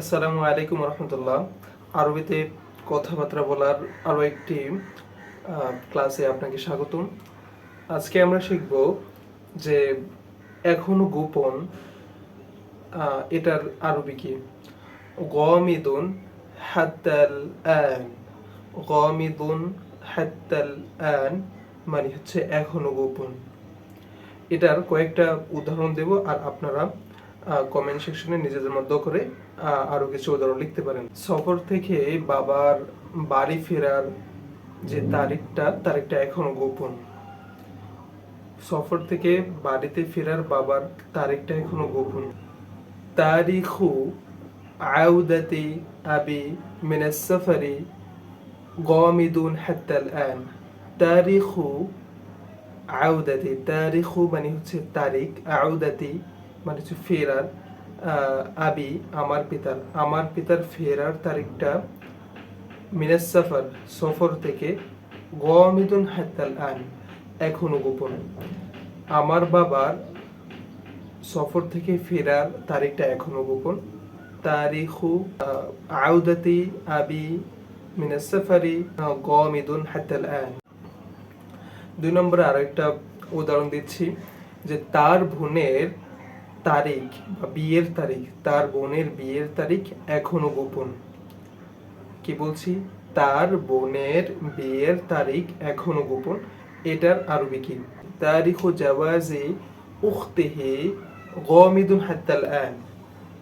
আসসালামু আলাইকুম রহমতুল্লাহ। আরবিতে কথাবার্তা বলার আরও একটি ক্লাসে আপনাকে স্বাগতম। আজকে আমরা শিখব যে এখনও গোপন এটার আরবি কি? গমিদুন হাত্তাল আন। গমিদুন হাত্তাল আন মানে হচ্ছে এখনও গোপন। এটার কয়েকটা উদাহরণ দেব আর আপনারা কমেন্ট সেকশনে নিজেদের মধ্যে করে আহ, আরও কিছু উদাহরণ লিখতে পারেন। সফর থেকে বাবার বাড়ি ফেরার যে তারিখটা তারিখটা এখনও গোপন। সফর থেকে বাড়িতে ফেরার বাবার তারিখটা এখনও গোপন। তারিখু আউদাতি আবি মিনাস সাফারি গামিদুন হাত্তা আন। তারিখু আউদাতি তারিখু মানে হচ্ছে তারিখ আউদাতি মানে হচ্ছে ফেরার আবি, আমার পিতার আমার পিতার ফেরার তারিখটা মিনাস সফর সফর থেকে গমিদুন হাত্তাল আন, এখনও গোপন। আমার বাবার সফর থেকে ফেরার তারিখটা এখনও গোপন। তারিখু আউদাতি, আবি, মিনাস সফারি, গমিদুন হাত্তাল আন। দুই নম্বরে আরও একটা উদাহরণ দিচ্ছি, যে তার বোনের তারিখ বা বিয়ের তারিখ, তার বোনের বিয়ের তারিখ এখনও গোপন। কি বলছি? তার বোনের বিয়ের তারিখ এখনও গোপন। এটার আরবি কি তারিখ জাওয়াজি উখতিহি গামিদুন হাত্তাল আন।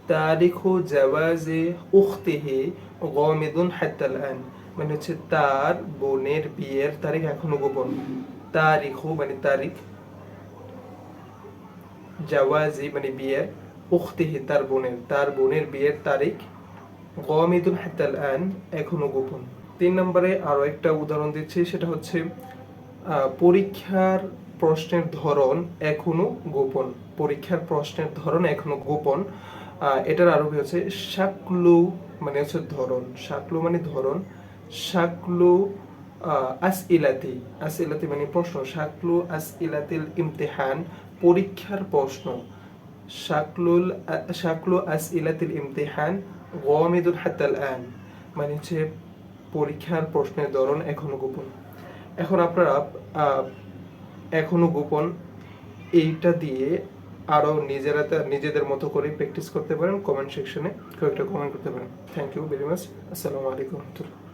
তারিখ জাওয়াজি উখতিহি গামিদুন হাত্তাল আন। মানে হচ্ছে তার বোনের বিয়ের তারিখ এখনও গোপন। তারিখ মানে তারিখ জাওয়াজি মানে বিয়ে উখতিহি তার বোনের তার বোনের বিয়ের তারিখ গমিদুল হাত্তাল আন এখনও গোপন। তিন নম্বরে আরও একটা উদাহরণ দিচ্ছি সেটা হচ্ছে পরীক্ষার প্রশ্নের ধরন এখনও গোপন। পরীক্ষার প্রশ্নের ধরন এখনও গোপন। এটার আরবি হচ্ছে শাকলু মানে হচ্ছে ধরন। শাকলু মানে ধরন শাকলু আহ, আস ইলাতি মানে প্রশ্ন। শাকলু আসইলাতিল ইমতিহান পরীক্ষার প্রশ্ন। শাকলুল, শাকলু আসইলাতিল ইমতিহান গমিদুল হাত্তাল আন। মানে হচ্ছে পরীক্ষার প্রশ্নের ধরন এখনও গোপন। এখন আপনারা এখনও গোপন। এইটা দিয়ে আরও নিজেরা নিজেদের মতো করে প্র্যাকটিস করতে পারেন। কমেন্ট সেকশনে কয়েকটা কমেন্ট করতে পারেন। থ্যাংক ইউ ভেরি মাচ আসসালামু আলাইকুম রহমতুল্লাহ।